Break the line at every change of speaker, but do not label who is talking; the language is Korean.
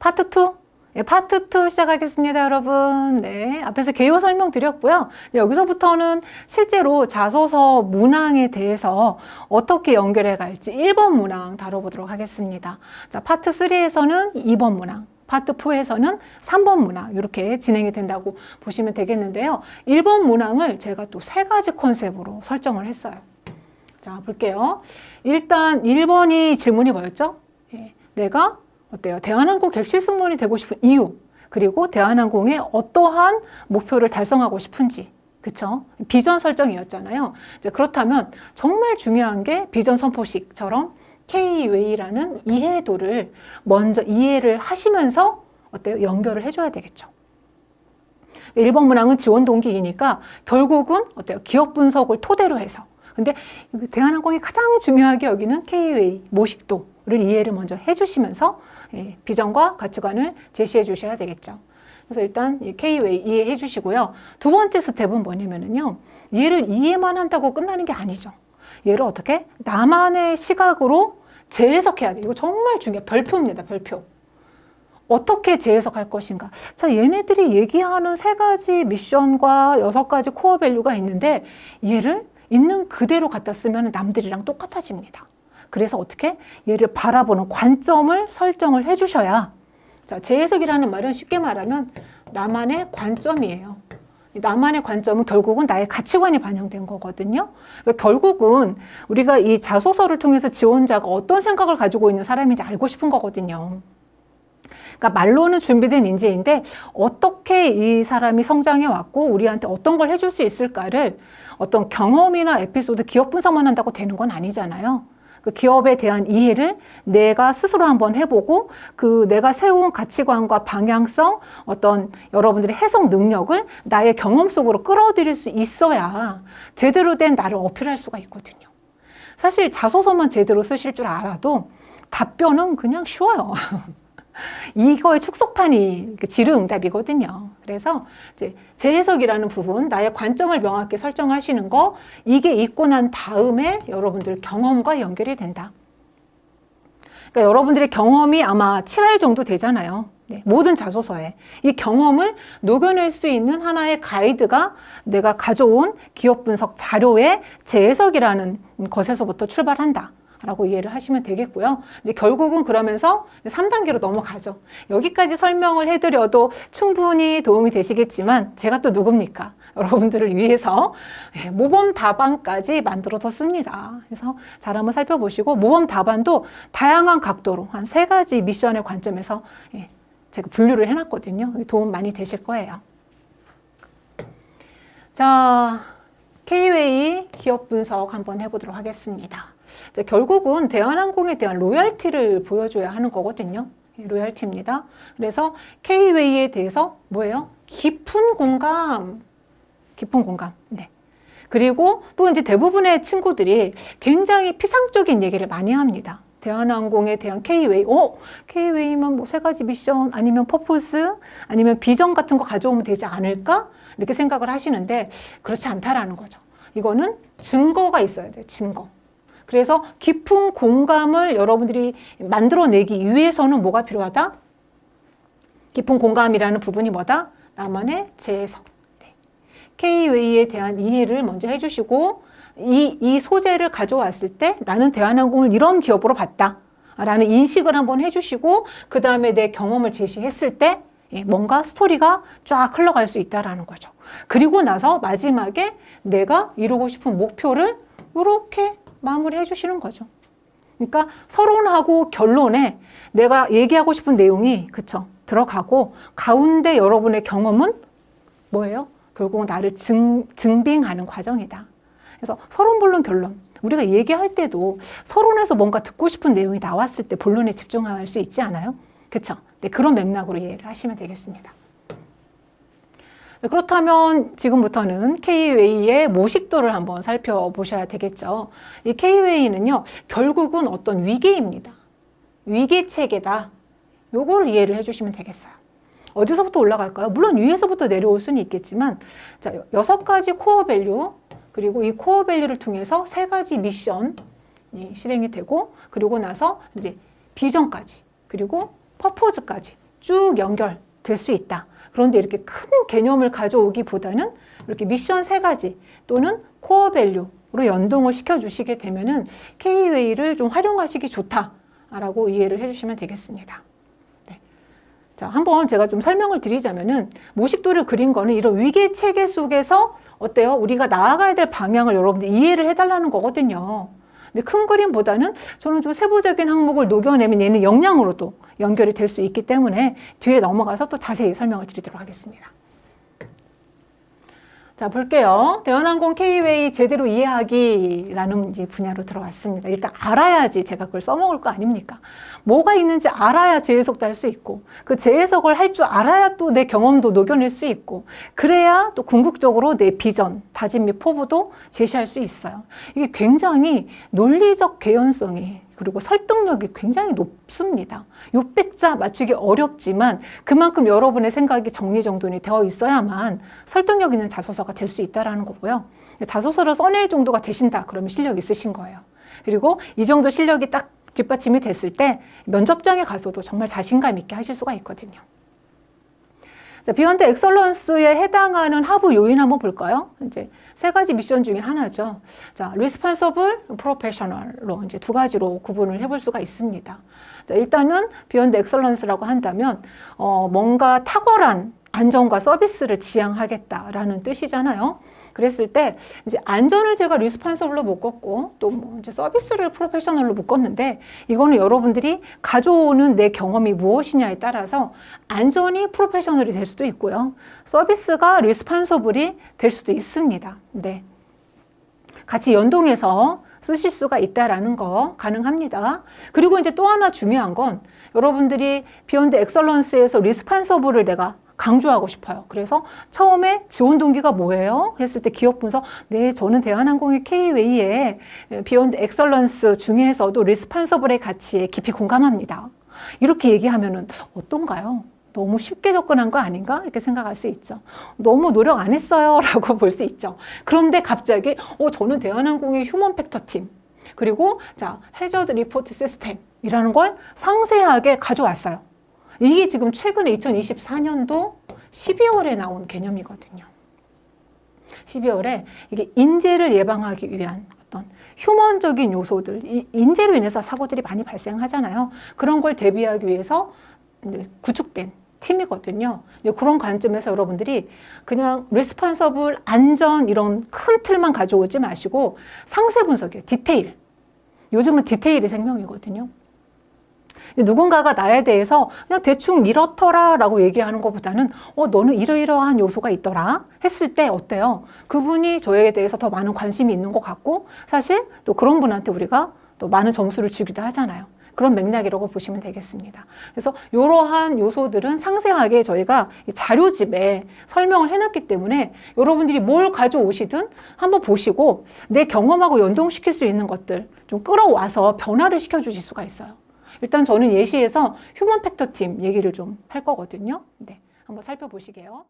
파트 2 네, 파트 2 시작하겠습니다, 여러분. 네, 앞에서 개요 설명 드렸고요. 여기서부터는 실제로 자소서 문항에 대해서 어떻게 연결해 갈지 1번 문항 다뤄보도록 하겠습니다. 자, 파트 3에서는 2번 문항, 파트 4에서는 3번 문항 이렇게 진행이 된다고 보시면 되겠는데요. 1번 문항을 제가 또 세 가지 컨셉으로 설정을 했어요. 자, 볼게요. 일단 1번이 질문이 뭐였죠? 예, 내가 어때요? 대한항공 객실 승무원이 되고 싶은 이유, 그리고 대한항공의 어떠한 목표를 달성하고 싶은지, 그쵸? 비전 설정이었잖아요. 이제 그렇다면 정말 중요한 게 비전 선포식처럼 K-웨이라는 이해도를 먼저 이해를 하시면서 어때요? 연결을 해줘야 되겠죠. 1번 문항은 지원 동기이니까 결국은 어때요? 기업 분석을 토대로 해서. 근데 대한항공이 가장 중요하게 여기는 K-웨이 모식도 를 이해를 먼저 해주시면서 예, 비전과 가치관을 제시해 주셔야 되겠죠. 그래서 일단 K-웨이 이해해 주시고요. 두 번째 스텝은 뭐냐면요. 얘를 이해만 한다고 끝나는 게 아니죠. 얘를 어떻게 나만의 시각으로 재해석해야 돼. 이거 정말 중요해. 별표입니다. 별표. 어떻게 재해석할 것인가. 자, 얘네들이 얘기하는 세 가지 미션과 여섯 가지 코어 밸류가 있는데 얘를 있는 그대로 갖다 쓰면 남들이랑 똑같아집니다. 그래서 어떻게 얘를 바라보는 관점을 설정을 해주셔야 자 재해석이라는 말은 쉽게 말하면 나만의 관점이에요. 나만의 관점은 결국은 나의 가치관이 반영된 거거든요. 그러니까 결국은 우리가 이 자소서를 통해서 지원자가 어떤 생각을 가지고 있는 사람인지 알고 싶은 거거든요. 그러니까 말로는 준비된 인재인데 어떻게 이 사람이 성장해 왔고 우리한테 어떤 걸 해줄 수 있을까를 어떤 경험이나 에피소드 기업 분석만 한다고 되는 건 아니잖아요. 그 기업에 대한 이해를 내가 스스로 한번 해보고 그 내가 세운 가치관과 방향성 어떤 여러분들의 해석 능력을 나의 경험 속으로 끌어들일 수 있어야 제대로 된 나를 어필할 수가 있거든요. 사실 자소서만 제대로 쓰실 줄 알아도 답변은 그냥 쉬워요. 이거의 축소판이 질의응답이거든요. 그래서 이제 재해석이라는 부분, 나의 관점을 명확히 설정하시는 거, 이게 있고 난 다음에 여러분들 경험과 연결이 된다. 그러니까 여러분들의 경험이 아마 7할 정도 되잖아요. 네, 모든 자소서에. 이 경험을 녹여낼 수 있는 하나의 가이드가 내가 가져온 기업 분석 자료의 재해석이라는 것에서부터 출발한다. 라고 이해를 하시면 되겠고요. 이제 결국은 그러면서 3단계로 넘어가죠. 여기까지 설명을 해드려도 충분히 도움이 되시겠지만 제가 또 누굽니까? 여러분들을 위해서 예, 모범 답안까지 만들어 뒀습니다. 그래서 잘 한번 살펴보시고 모범 답안도 다양한 각도로 한 세 가지 미션의 관점에서 예, 제가 분류를 해놨거든요. 도움 많이 되실 거예요. 자, K-웨이 기업 분석 한번 해보도록 하겠습니다. 결국은 대한항공에 대한 로열티를 보여줘야 하는 거거든요. 로열티입니다. 그래서 K-웨이에 대해서 뭐예요? 깊은 공감. 깊은 공감. 네. 그리고 또 이제 대부분의 친구들이 굉장히 피상적인 얘기를 많이 합니다. 대한항공에 대한 K-웨이, 어? K-웨이면 뭐 세 가지 미션, 아니면 퍼포스, 아니면 비전 같은 거 가져오면 되지 않을까? 이렇게 생각을 하시는데 그렇지 않다라는 거죠. 이거는 증거가 있어야 돼요, 증거. 그래서 깊은 공감을 여러분들이 만들어내기 위해서는 뭐가 필요하다? 깊은 공감이라는 부분이 뭐다? 나만의 재해석. 네. K-웨이에 대한 이해를 먼저 해주시고 이, 이 소재를 가져왔을 때 나는 대한항공을 이런 기업으로 봤다. 라는 인식을 한번 해주시고 그 다음에 내 경험을 제시했을 때 예, 뭔가 스토리가 쫙 흘러갈 수 있다라는 거죠. 그리고 나서 마지막에 내가 이루고 싶은 목표를 이렇게 마무리해 주시는 거죠. 그러니까 서론하고 결론에 내가 얘기하고 싶은 내용이 그쵸 들어가고 가운데 여러분의 경험은 뭐예요? 결국은 나를 증, 증빙하는 과정이다. 그래서 서론 본론 결론 우리가 얘기할 때도 서론에서 뭔가 듣고 싶은 내용이 나왔을 때 본론에 집중할 수 있지 않아요? 그쵸? 네, 그런 맥락으로 이해를 하시면 되겠습니다. 네, 그렇다면 지금부터는 K-웨이의 모식도를 한번 살펴보셔야 되겠죠. 이 K-웨이는요, 결국은 어떤 위계입니다. 위계 체계다. 요거를 이해를 해주시면 되겠어요. 어디서부터 올라갈까요? 물론 위에서부터 내려올 수는 있겠지만, 자, 여섯 가지 코어 밸류, 그리고 이 코어 밸류를 통해서 세 가지 미션이 실행이 되고, 그리고 나서 이제 비전까지, 그리고 퍼포즈까지 쭉 연결될 수 있다. 그런데 이렇게 큰 개념을 가져오기보다는 이렇게 미션 세 가지 또는 코어 밸류로 연동을 시켜주시게 되면은 K-웨이를 좀 활용하시기 좋다라고 이해를 해주시면 되겠습니다. 네. 자, 한번 제가 좀 설명을 드리자면은 모식도를 그린 거는 이런 위계 체계 속에서 어때요? 우리가 나아가야 될 방향을 여러분들 이해를 해달라는 거거든요. 근데 큰 그림보다는 저는 좀 세부적인 항목을 녹여내면 얘는 역량으로도 연결이 될 수 있기 때문에 뒤에 넘어가서 또 자세히 설명을 드리도록 하겠습니다. 자, 볼게요. 대한항공 K웨이 제대로 이해하기라는 이제 분야로 들어왔습니다. 일단 알아야지 제가 그걸 써먹을 거 아닙니까? 뭐가 있는지 알아야 재해석도 할 수 있고, 그 재해석을 할 줄 알아야 또 내 경험도 녹여낼 수 있고, 그래야 또 궁극적으로 내 비전, 다짐 및 포부도 제시할 수 있어요. 이게 굉장히 논리적 개연성이 그리고 설득력이 굉장히 높습니다. 600자 맞추기 어렵지만 그만큼 여러분의 생각이 정리정돈이 되어 있어야만 설득력 있는 자소서가 될 수 있다라는 거고요. 자소서를 써낼 정도가 되신다 그러면 실력 있으신 거예요. 그리고 이 정도 실력이 딱 뒷받침이 됐을 때 면접장에 가서도 정말 자신감 있게 하실 수가 있거든요. 자, 비욘드 엑설런스에 해당하는 하부 요인 한번 볼까요? 이제 세 가지 미션 중에 하나죠. 자, 리스판서블, 프로페셔널로 이제 두 가지로 구분을 해볼 수가 있습니다. 자, 일단은 비욘드 엑설런스라고 한다면 어, 뭔가 탁월한 안전과 서비스를 지향하겠다라는 뜻이잖아요. 그랬을 때 이제 안전을 제가 리스판서블로 묶었고 또 뭐 이제 서비스를 프로페셔널로 묶었는데 이거는 여러분들이 가져오는 내 경험이 무엇이냐에 따라서 안전이 프로페셔널이 될 수도 있고요. 서비스가 리스판서블이 될 수도 있습니다. 네. 같이 연동해서 쓰실 수가 있다라는 거 가능합니다. 그리고 이제 또 하나 중요한 건 여러분들이 비욘드 엑설런스에서 리스판서블을 내가 강조하고 싶어요. 그래서 처음에 지원 동기가 뭐예요? 했을 때 기업 분석, 네, 저는 대한항공의 K웨이에 비욘드 엑설런스 중에서도 리스판서블의 가치에 깊이 공감합니다. 이렇게 얘기하면은 어떤가요? 너무 쉽게 접근한 거 아닌가? 이렇게 생각할 수 있죠. 너무 노력 안 했어요. 라고 볼 수 있죠. 그런데 갑자기, 어, 저는 대한항공의 휴먼 팩터 팀, 그리고 자, 해저드 리포트 시스템이라는 걸 상세하게 가져왔어요. 이게 지금 최근에 2024년도 12월에 나온 개념이거든요. 12월에 이게 인재를 예방하기 위한 어떤 휴먼적인 요소들, 이 인재로 인해서 사고들이 많이 발생하잖아요. 그런 걸 대비하기 위해서 구축된 팀이거든요. 그런 관점에서 여러분들이 그냥 리스판서블, 안전 이런 큰 틀만 가져오지 마시고 상세 분석이에요. 디테일. 요즘은 디테일이 생명이거든요. 누군가가 나에 대해서 그냥 대충 이렇더라 라고 얘기하는 것보다는 어 너는 이러이러한 요소가 있더라 했을 때 어때요? 그분이 저에 대해서 더 많은 관심이 있는 것 같고 사실 또 그런 분한테 우리가 또 많은 점수를 주기도 하잖아요. 그런 맥락이라고 보시면 되겠습니다. 그래서 이러한 요소들은 상세하게 저희가 자료집에 설명을 해놨기 때문에 여러분들이 뭘 가져오시든 한번 보시고 내 경험하고 연동시킬 수 있는 것들 좀 끌어와서 변화를 시켜주실 수가 있어요. 일단 저는 예시에서 휴먼 팩터 팀 얘기를 좀 할 거거든요. 네, 한번 살펴보시게요.